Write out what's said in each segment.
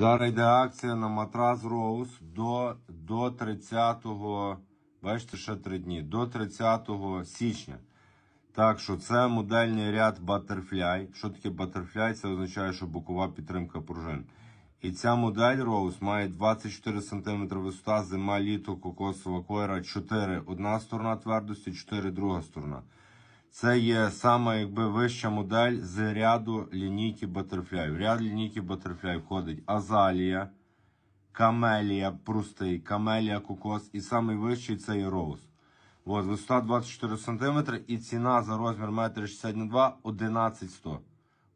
Зараз йде акція на матрас Роуз до, до 30, бачите, ще 3 дні, до 30 січня. Так що це модельний ряд Butterfly. Що таке Butterfly? Це означає, що бокова підтримка пружин. І ця модель Rose має 24 см висота, зима, літо, кокосова койра, 4 одна сторона твердості, 4 друга сторона. Це є сама якби вища модель з ряду лінійки Butterfly. В ряд лінійки Butterfly входить Азалія, Камелія простий, Камелія кокос і самий вищий це є Rose. От, висота 24 см і ціна за розмір 1,60 на 2 11100.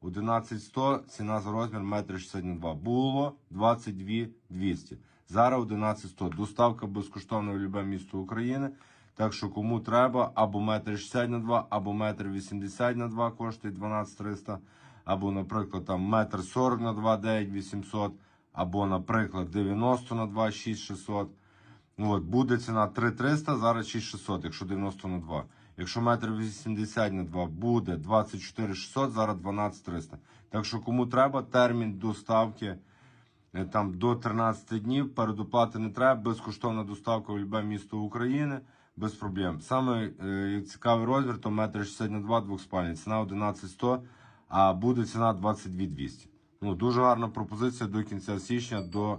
11100 ціна за розмір 1,60 на 2. Було 22 200. Зараз 11100. Доставка безкоштовна в любе місто України. Так що кому треба, або 1,60 на 2, або 1,80 на 2 коштує 12300, або, наприклад, там 1,40 на 2 9800, або, наприклад, 90 на 2 6600. Ну, от, буде ціна 3300, зараз 6600, якщо 90 на 2. Якщо метр 80 на 2 буде 24600, зараз 12300. Так що кому треба, термін доставки е, там до 13 днів, передоплати не треба, безкоштовна доставка в любе місто України, без проблем. Саме е, цікавий розмір, то метр 60 на 2, двохспальний, ціна 11100, а буде ціна 22200. Ну, дуже гарна пропозиція до кінця січня, до,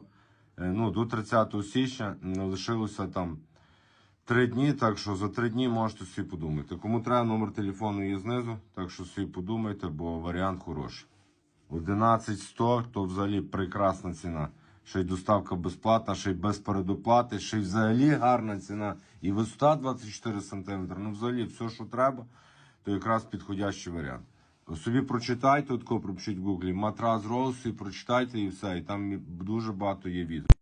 е, ну, до 30 січня лишилося там Три дні, так що за три дні можете собі подумати. Кому треба, номер телефону є знизу, так що собі подумайте, бо варіант хороший. 11100 то взагалі прекрасна ціна. Ще й доставка безплатна, ще й без передоплати, ще й взагалі гарна ціна. І висота 24 см. Ну, взагалі, все, що треба, то якраз підходящий варіант. Собі прочитайте, от пропишіть в гуглі матрас Роуз прочитайте і все. І там дуже багато є відео.